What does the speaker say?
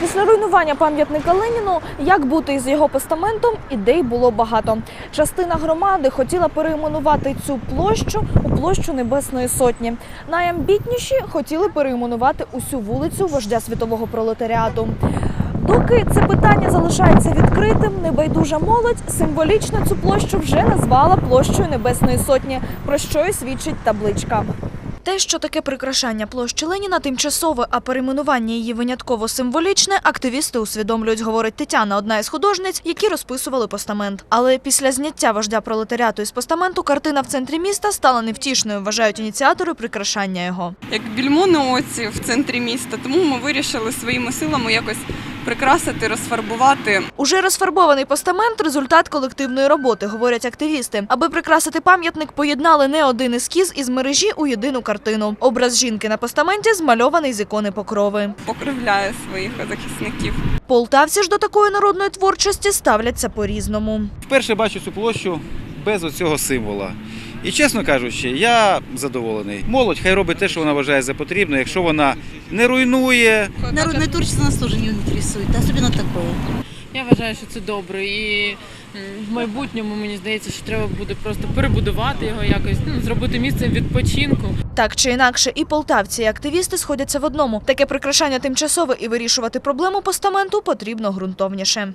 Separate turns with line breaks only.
Після руйнування пам'ятника Леніну, як бути із його постаментом, ідей було багато. Частина громади хотіла перейменувати цю площу у площу Небесної Сотні. Найамбітніші хотіли перейменувати усю вулицю вождя світового пролетаріату. Доки це питання залишається відкритим, небайдужа молодь символічно цю площу вже назвала площею Небесної Сотні, про що й свідчить табличка. Те, що таке прикрашання площі Леніна тимчасове, а перейменування її винятково символічне, активісти усвідомлюють, говорить Тетяна, одна із художниць, які розписували постамент. Але після зняття вождя пролетаріату із постаменту картина в центрі міста стала невтішною, вважають ініціатори прикрашання його.
як більмо на оці в центрі міста. Тому ми вирішили своїми силами якось прикрасити, розфарбувати.
Уже розфарбований постамент результат колективної роботи, говорять активісти. Аби прикрасити пам'ятник, поєднали не один ескіз із мережі у єдину картину. Образ жінки на постаменті змальований з ікони покрови.
Покривляє своїх захисників.
Полтавці ж до такої народної творчості ставляться по-різному.
Вперше бачу цю площу без оцього символа. І чесно кажучи, я задоволений. Молодь хай робить те, що вона вважає за потрібне. Якщо вона не руйнує,
Народное творчество нас тоже не интересует, особенно такое.
Я вважаю, що це добре. І в майбутньому мені здається, що треба буде просто перебудувати його якось, ну, зробити місцем відпочинку.
Так чи інакше, і полтавці, і активісти сходяться в одному. Таке прикрашання тимчасове і вирішувати проблему постаменту потрібно ґрунтовніше.